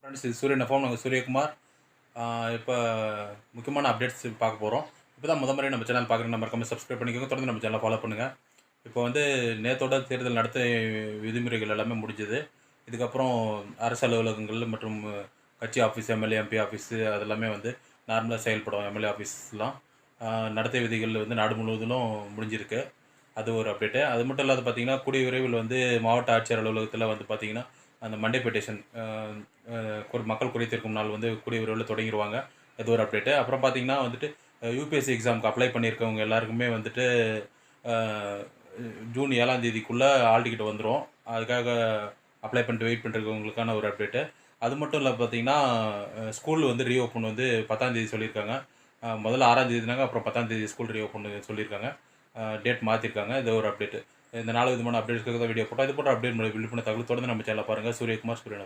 Friends இது சூரியன் FM நாங்கள் சூரியகுமார். இப்போ முக்கியமான அப்டேட்ஸ் பார்க்க போகிறோம் இப்போ தான் முத முறை நம்ம சேனல் பார்க்குறேன் நம்ம மறக்காமல் சப்ஸ்கிரைப் பண்ணிக்கோங்க. தொடர்ந்து நம்ம சேனலை ஃபாலோ பண்ணுங்கள் இப்போ வந்து நேத்தோட தேர்தல் நடத்த விதிமுறைகள் எல்லாமே முடிஞ்சது. இதுக்கப்புறம் அரசு அலுவலகங்கள் மற்றும் கட்சி ஆஃபீஸ் எம்எல்ஏ எம்பி ஆஃபீஸு அதெல்லாமே வந்து நார்மலாக செயல்படும். எம்எல்ஏ ஆஃபீஸ்லாம் நடத்தை விதிகள் வந்து நாடு முழுவதிலும் முடிஞ்சிருக்கு. அது ஒரு அப்டேட்டு அது மட்டும் இல்லாத பார்த்தீங்கன்னா கூடிய விரைவில் வந்து மாவட்ட ஆட்சியர் அலுவலகத்தில் வந்து பார்த்திங்கன்னா அந்த மண்டே பெட்டிஷன் மக்கள் குறைத்திருக்கும் நாள் வந்து கூடிய விரைவில் தொடங்கிடுவாங்க அது ஒரு அப்டேட்டு அப்புறம் பார்த்திங்கன்னா வந்துட்டு யூபிஎஸ்சி எக்ஸாமுக்கு அப்ளை பண்ணியிருக்கவங்க எல்லாருக்குமே வந்துட்டு ஜூன் ஏழாம் தேதிக்குள்ளே ஆல் டிக்கெட் வந்துடும் அதுக்காக அப்ளை பண்ணிட்டு வெயிட் பண்ணுறவங்களுக்கான ஒரு அப்டேட்டு அது மட்டும் இல்லை பார்த்தீங்கன்னா ஸ்கூல் வந்து ரீஓப்பன் வந்து பத்தாந்தேதி சொல்லியிருக்காங்க. முதல்ல ஆறாம் தேதினாங்க அப்புறம் பத்தாம் தேதி ஸ்கூல் ரீஓப்பன் சொல்லியிருக்காங்க. டேட் மாற்றிருக்காங்க இது ஒரு அப்டேட்டு இந்த நாலு விதமான அப்டேட்ஸ்க்காக தான் வீடியோ போட்டோம். இது போன்ற அப்டேட் விழிப்புணர்வு தகவல் தொடர்ந்து நம்ம சேனல் பாருங்கள் சூரியகுமார் சூரியன்